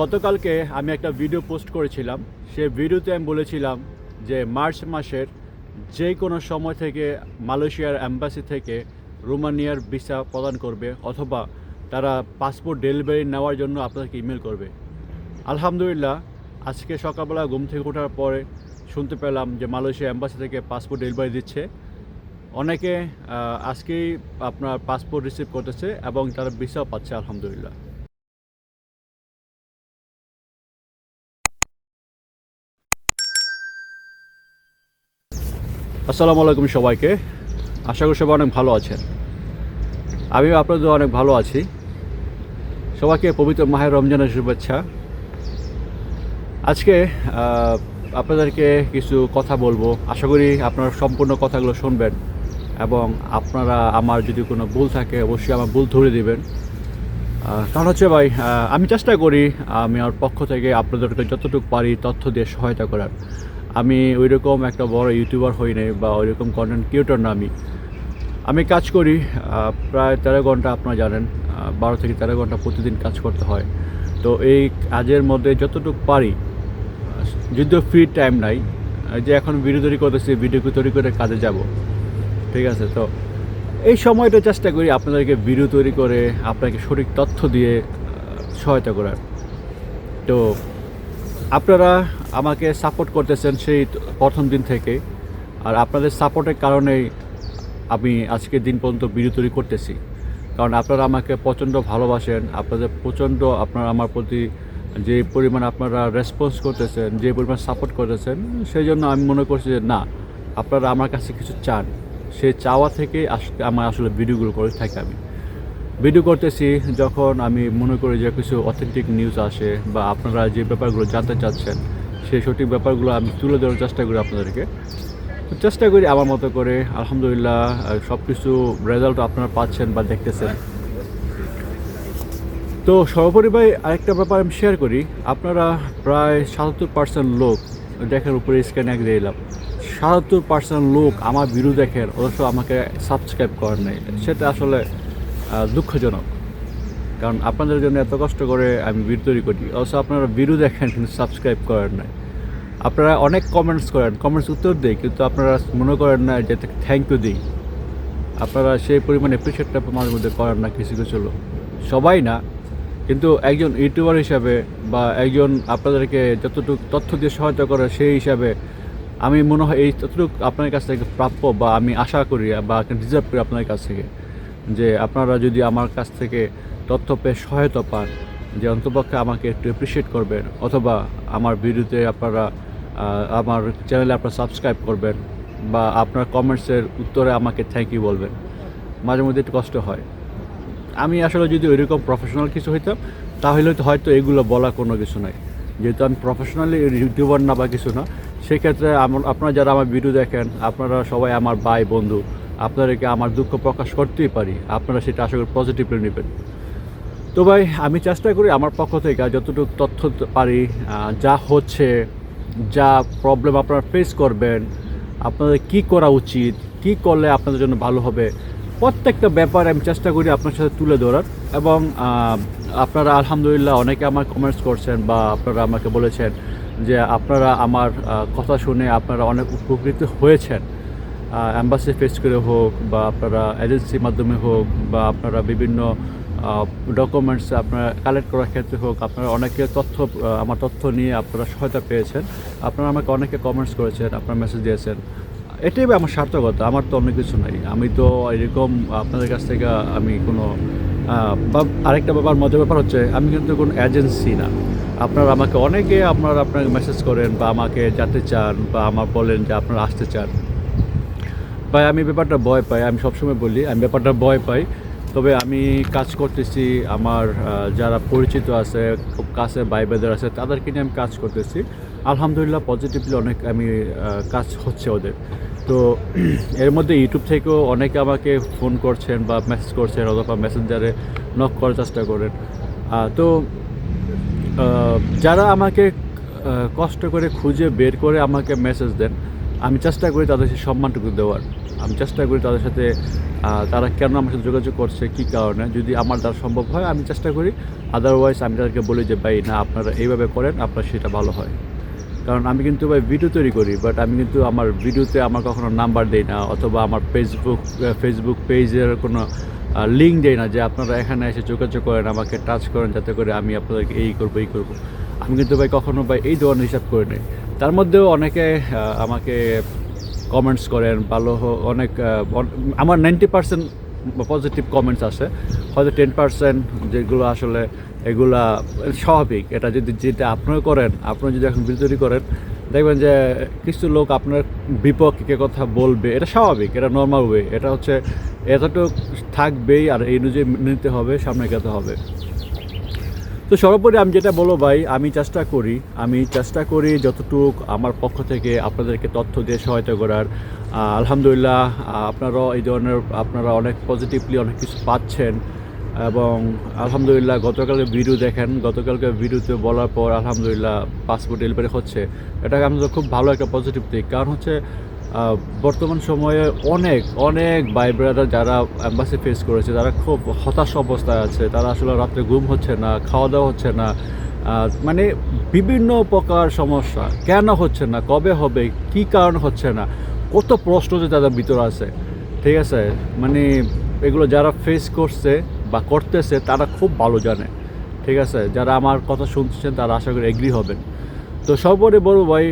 গতকালকে আমি একটা ভিডিও পোস্ট করেছিলাম। সে ভিডিওতে আমি বলেছিলাম যে মার্চ মাসের যে কোনো সময় থেকে মালয়েশিয়ার অ্যাম্বাসি থেকে রোমানিয়ার ভিসা প্রদান করবে অথবা তারা পাসপোর্ট ডেলিভারি নেওয়ার জন্য আপনাদেরকে ইমেল করবে। আলহামদুলিল্লাহ, আজকে সকালবেলা ঘুম থেকে ওঠার পরে শুনতে পেলাম যে মালয়েশিয়া অ্যাম্বাসি থেকে পাসপোর্ট ডেলিভারি দিচ্ছে। অনেকে আজকেই আপনার পাসপোর্ট রিসিভ করতেছে এবং তারা ভিসাও পাচ্ছে, আলহামদুলিল্লাহ। আসসালামু আলাইকুম সবাইকে। আশা করি সবাই অনেক ভালো আছেন। আমিও আপনাদের অনেক ভালো আছি। সবাইকে পবিত্র মাহের রমজানের শুভেচ্ছা। আজকে আপনাদেরকে কিছু কথা বলব। আশা করি আপনারা সম্পূর্ণ কথাগুলো শুনবেন এবং আপনারা আমার যদি কোনো ভুল থাকে, অবশ্যই আমার ভুল ধরে দিবেন। কারণ হচ্ছে ভাই আমি চেষ্টা করি, আমি আমার পক্ষ থেকে আপনাদেরকে যতটুকু পারি তথ্য দিয়ে সহায়তা করার। আমি ওই রকম একটা বড় ইউটিউবার হই নাই বা ওই রকম কন্টেন্ট ক্রিয়েটর না আমি। আমি কাজ করি প্রায় তেরো ঘণ্টা আপনারা জানেন বারো থেকে তেরো ঘণ্টা প্রতিদিন কাজ করতে হয়। তো এই কাজের মধ্যে যতটুকু পারি যদিও ফ্রি টাইম নাই যে এখন ভিডিও তৈরি করতেছি ভিডিও তৈরি করে কাজে যাব। ঠিক আছে? তো এই সময়টা চেষ্টা করি আপনাদেরকে ভিডিও তৈরি করে, আপনাকে সঠিক তথ্য দিয়ে সহায়তা করার। তো আপনারা আমাকে সাপোর্ট করতেছেন সেই প্রথম দিন থেকে। আর আপনাদের সাপোর্টের কারণেই আমি আজকে দিন পর্যন্ত ভিডিও তৈরি করতেছি। কারণ আপনারা আমাকে প্রচণ্ড ভালোবাসেন, আপনাদের প্রচণ্ড আপনারা আমার প্রতি যে পরিমাণ আপনারা রেসপন্স করতেছেন, যে পরিমাণ সাপোর্ট করতেছেন, সেই জন্য আমি মনে করছি যে না, আপনারা আমার কাছে কিছু চান। সেই চাওয়া থেকে আজকে আমার আসলে ভিডিওগুলো করে থাকি আমি। ভিডিও করতেছি যখন আমি মনে করি যে কিছু অথেন্টিক নিউজ আসে বা আপনারা যে ব্যাপারগুলো জানতে চাচ্ছেন সেই সঠিক ব্যাপারগুলো আমি তুলে ধরার চেষ্টা করি আপনাদেরকে। চেষ্টা করি আমার মতো করে, আলহামদুলিল্লাহ সব কিছু রেজাল্ট আপনারা পাচ্ছেন বা দেখতেছেন। তো সর্বোপরি ভাই, আরেকটা ব্যাপার আমি শেয়ার করি। আপনারা প্রায় সাতাত্তর পার্সেন্ট লোক দেখেন উপরে স্ক্যান এক দিয়ে এলাম। সাতাত্তর পার্সেন্ট লোক আমার ভিডিও দেখেন অবশ্য আমাকে সাবস্ক্রাইব করেন নাই। সেটা আসলে দুঃখজনক। কারণ আপনাদের জন্য এত কষ্ট করে আমি ভিডিও তৈরি করি। অবশ্য আপনারা ভিডিও দেখেন, কিন্তু সাবস্ক্রাইব করেন নাই। আপনারা অনেক কমেন্টস করেন কমেন্টস উত্তর দেয় কিন্তু আপনারা মনে করেন না যে থ্যাংক ইউ দিই। আপনারা সেই পরিমাণে অ্যাপ্রিসিয়েটটা মাঝে মধ্যে করেন না কিছু কিছু লোক। সবাই না, কিন্তু একজন ইউটিউবার হিসাবে বা একজন আপনাদেরকে যতটুকু তথ্য দিয়ে সহায়তা করে সেই হিসাবে আমি মনে হয় এই ততটুকু আপনার কাছ থেকে প্রাপ্য বা আমি আশা করি বা ডিজার্ভ করি আপনার কাছ থেকে। যে আপনারা যদি আমার কাছ থেকে তথ্য পেয়ে সহায়তা পান যে অন্তপক্ষে আমাকে একটু অ্যাপ্রিসিয়েট করবেন অথবা আমার ভিডিওতে আপনারা আমার চ্যানেলে আপনারা সাবস্ক্রাইব করবেন বা আপনার কমেন্টসের উত্তরে আমাকে থ্যাংক ইউ বলবেন। মাঝে মধ্যে একটু কষ্ট হয়। আমি আসলে যদি ওইরকম প্রফেশনাল কিছু হইতাম, তাহলে তো হয়তো এগুলো বলা কোনো কিছু নাই। যেহেতু আমি প্রফেশনালি ইউটিউবার না বা কিছু না, সেক্ষেত্রে আমার, আপনারা যারা আমার ভিডিও দেখেন, আপনারা সবাই আমার ভাই, বন্ধু, আপনাদেরকে আমার দুঃখ প্রকাশ করতেই পারি। আপনারা সেটা করি পজিটিভলি নেবেন। তো ভাই, আমি চেষ্টা করি আমার পক্ষ থেকে যতটুকু তথ্য পারি যা হচ্ছে, যা প্রবলেম আপনারা ফেস করবেন, আপনাদের কি করা উচিত, কি করলে আপনাদের জন্য ভালো হবে, প্রত্যেকটা ব্যাপার আমি চেষ্টা করি আপনার সাথে তুলে ধরার এবং আপনারা আলহামদুলিল্লাহ অনেকে আমার কমেন্টস করছেন বা আপনারা আমাকে বলেছেন যে আপনারা আমার কথা শুনে আপনারা অনেক উপকৃত হয়েছেন। অ্যাম্বাসি ফেস করে হোক বা আপনারা এজেন্সির মাধ্যমে হোক বা আপনারা বিভিন্ন ডকুমেন্টস আপনারা কালেক্ট করার ক্ষেত্রে হোক, আপনারা অনেকে তথ্য আমার তথ্য নিয়ে আপনারা সহায়তা পেয়েছেন। আপনারা আমাকে অনেকে কমেন্টস করেছেন, আপনারা মেসেজ দিয়েছেন। এটাই আমার সার্থকতা, আমার তো অন্য কিছু নাই। আমি তো এরকম আপনাদের কাছ থেকে আমি কোনো বা আরেকটা ব্যাপার, মজার ব্যাপার হচ্ছে, আমি কিন্তু কোনো এজেন্সি না। আপনারা আমাকে অনেকে আপনারা আপনাকে মেসেজ করেন বা আমাকে যেতে চান বা আমার বলেন যে আপনারা আসতে চান। ভাই, আমি ব্যাপারটা ভয় পাই, আমি সবসময় বলি, আমি ব্যাপারটা ভয় পাই। তবে আমি কাজ করতেছি, আমার যারা পরিচিত আছে, খুব কাছে ভাই বেদের আছে, তাদেরকে নিয়ে আমি কাজ করতেছি। আলহামদুলিল্লাহ পজিটিভলি অনেক আমি কাজ হচ্ছে ওদের। তো এর মধ্যে ইউটিউব থেকেও অনেকে আমাকে ফোন করছেন বা মেসেজ করছেন অথবা মেসেঞ্জারে নক করার চেষ্টা করেন। তো যারা আমাকে কষ্ট করে খুঁজে বের করে আমাকে মেসেজ দেন আমি চেষ্টা করি তাদের সেই সম্মানটুকু দেওয়ার। আমি চেষ্টা করি তাদের সাথে তারা কেন আমার সাথে যোগাযোগ করছে, কী কারণে? যদি আমার দ্বারা সম্ভব হয়, আমি চেষ্টা করি। আদারওয়াইজ আমি তাদেরকে বলি যে, ভাই, না, আপনারা এইভাবে করেন, আপনার সেটা ভালো হয়। কারণ আমি কিন্তু ভাই ভিডিও তৈরি করি বাট আমি কিন্তু আমার ভিডিওতে আমার কখনো নাম্বার দেই না, অথবা আমার ফেসবুক ফেসবুক পেজের কোনো লিঙ্ক দেই না যে, আপনারা এখানে এসে যোগাযোগ করেন, আমাকে টাচ করেন, যাতে করে আমি আপনাদেরকে এই করব এই করব। আমি কিন্তু ভাই কখনো ভাই এই ধরনের হিসাব করে নেই। তার মধ্যেও অনেকে আমাকে কমেন্টস করেন, ভালো অনেক আমার নাইনটি পার্সেন্ট পজিটিভ কমেন্টস আসে। হয়তো টেন পার্সেন্ট যেগুলো আসলে এগুলা স্বাভাবিক। এটা যদি যেটা আপনারা করেন আপনি যদি এখন তৈরি করেন, দেখবেন যে কিছু লোক আপনার বিপক্ষে কথা বলবে, এটা স্বাভাবিক, এটা নর্মাল ওয়ে এটা হচ্ছে এতটুকু থাকবেই আর এই অনুযায়ী নিতে হবে, সামনে যেতে হবে। তো সর্বোপরি আমি যেটা বলো ভাই, আমি চেষ্টা করি, আমি চেষ্টা করি যতটুক আমার পক্ষ থেকে আপনাদেরকে তথ্য দিয়ে সহায়তা করার। আলহামদুলিল্লাহ আপনারাও এই ধরনের, আপনারা অনেক পজিটিভলি অনেক কিছু পাচ্ছেন এবং আলহামদুলিল্লাহ গতকালকে ভিডিও দেখেন গতকালকে ভিডিওতে বলার পর আলহামদুলিল্লাহ পাসপোর্ট ডেলিভারি হচ্ছে। এটা আমাদের খুব ভালো একটা পজিটিভ দিক। কারণ হচ্ছে বর্তমান সময়ে অনেক অনেক ভাই ব্রাদার যারা অ্যাম্বাসি ফেস করেছে তারা খুব হতাশ অবস্থায় আছে, তারা আসলে রাত্রে ঘুম হচ্ছে না, খাওয়া দাওয়া হচ্ছে না মানে বিভিন্ন প্রকার সমস্যা। কেন হচ্ছে না? কবে হবে? কি কারণ হচ্ছে না? কত প্রশ্ন যে তাদের ভিতরে আছে। ঠিক আছে? মানে এগুলো যারা ফেস করছে বা করতেছে, তারা খুব ভালো জানে। ঠিক আছে? যারা আমার কথা শুনছেন, তারা আশা করি এগ্রি হবেন। তো সর্বোপরি বড় ভাই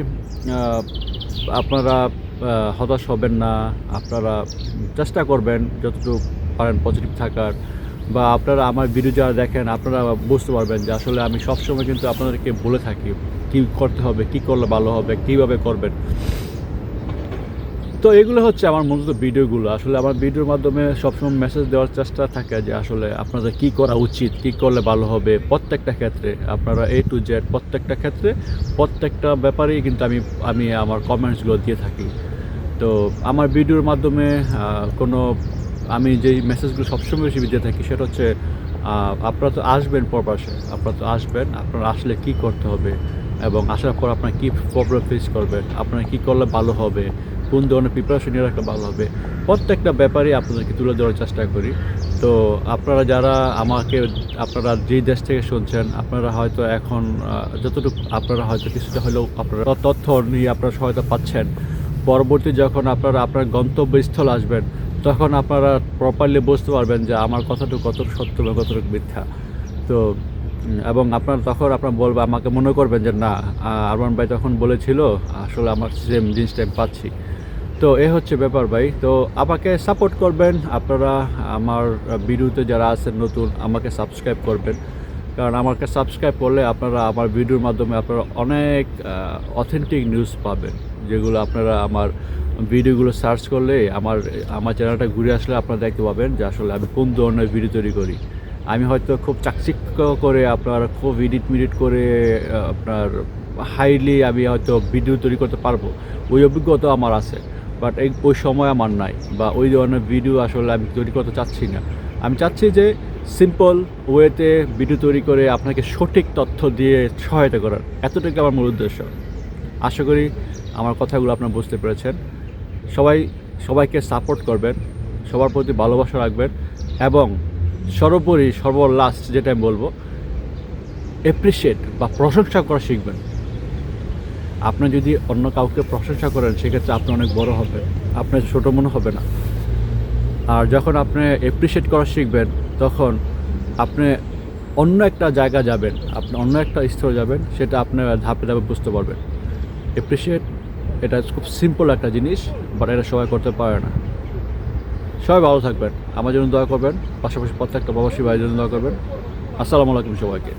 আপনারা হতাশ হবেন না, আপনারা চেষ্টা করবেন যতটুকু পারেন পজিটিভ থাকার বা আপনারা আমার ভিডিও যারা দেখেন, আপনারা বুঝতে পারবেন যে আসলে আমি সবসময় কিন্তু আপনাদেরকে বলে থাকি কী করতে হবে, কী করলে ভালো হবে, কীভাবে করবেন। তো এগুলো হচ্ছে আমার মূলত ভিডিওগুলো আসলে আমার ভিডিওর মাধ্যমে সবসময় মেসেজ দেওয়ার চেষ্টা থাকে যে আসলে আপনাদের কী করা উচিত, কী করলে ভালো হবে প্রত্যেকটা ক্ষেত্রে। আপনারা এ টু জেড প্রত্যেকটা ক্ষেত্রে প্রত্যেকটা ব্যাপারেই কিন্তু আমি আমি আমার কমেন্টসগুলো দিয়ে থাকি। তো আমার ভিডিওর মাধ্যমে কোনো, আমি যেই মেসেজগুলো সবসময় বেশি দিয়ে থাকি সেটা হচ্ছে আপনারা তো আসবেন প্রবাসে, আপনারা তো আসবেন, আপনারা আসলে কি করতে হবে এবং আসার পর আপনার কী প্রবলেম ফেস করবেন, আপনারা কী করলে ভালো হবে, কোন ধরনের প্রিপারেশন নিয়ে রাখলে ভালো হবে, প্রত্যেকটা ব্যাপারে আপনাদেরকে তুলে ধরার চেষ্টা করি। তো আপনারা যারা আমাকে, আপনারা যেই দেশ থেকে শুনছেন, আপনারা হয়তো এখন যতটুকু, আপনারা হয়তো কিছুটা হলেও আপনারা তথ্য নিয়ে আপনারা সহায়তা পাচ্ছেন পরবর্তী যখন আপনারা আপনার গন্তব্যস্থল আসবেন, তখন আপনারা প্রপারলি বুঝতে পারবেন যে আমার কথাটুকু কত সত্য বা কতটুকু মিথ্যা। তো, এবং আপনার তখন আপনার বলবে, আমাকে মনে করবেন যে, না আরমান ভাই তখন বলেছিল, আসলে আমার সেম জিনিসটা আমি পাচ্ছি। তো এ হচ্ছে ব্যাপার ভাই। তো আমাকে সাপোর্ট করবেন, আপনারা আমার ভিডিওতে যারা আছেন নতুন, আমাকে সাবস্ক্রাইব করবেন। কারণ আমাকে সাবস্ক্রাইব করলে আপনারা আমার ভিডিওর মাধ্যমে আপনারা অনেক অথেন্টিক নিউজ পাবেন। যেগুলো আপনারা আমার ভিডিওগুলো সার্চ করলে আমার আমার চ্যানেলটা ঘুরে আসলে আপনারা দেখতে পাবেন যে আসলে আমি কোন ধরনের ভিডিও তৈরি করি। আমি হয়তো খুব চাকচিক্য করে আপনার, খুব এডিট মিডিট করে আপনার হাইলি আমি হয়তো ভিডিও তৈরি করতে পারব। ওই অভিজ্ঞতা আমার আছে বাট এই, ওই সময় আমার নাই বা ওই ধরনের ভিডিও আসলে আমি তৈরি করতে চাচ্ছি না। আমি চাচ্ছি যে সিম্পল ওয়েতে ভিডিও তৈরি করে আপনাকে সঠিক তথ্য দিয়ে সহায়তা করার। এতটুকু আমার মূল উদ্দেশ্য। আশা করি আমার কথাগুলো আপনারা বুঝতে পেরেছেন। সবাই, সবাইকে সাপোর্ট করবেন, সবার প্রতি ভালোবাসা রাখবেন এবং সর্বোপরি, সর্বলাস্ট যেটা আমি বলব অ্যাপ্রিসিয়েট বা প্রশংসা করা শিখবেন। আপনি যদি অন্য কাউকে প্রশংসা করেন, সেক্ষেত্রে আপনি অনেক বড় হবে আপনার ছোটো মনে হবে না। আর যখন আপনি অ্যাপ্রিসিয়েট করা শিখবেন, তখন আপনি অন্য একটা জায়গা যাবেন, আপনি অন্য একটা স্তরে যাবেন, সেটা আপনি ধাপে ধাপে বুঝতে পারবেন। অ্যাপ্রিসিয়েট এটা খুব সিম্পল একটা জিনিস বাট এটা সবাই করতে পারে না। সবাই ভালো থাকবেন, আমার জন্য দয়া করবেন, পাশাপাশি প্রত্যেকটা প্রবাসী ভাইয়ের জন্য দয়া করবেন। আসসালামু আলাইকুম সবাইকে।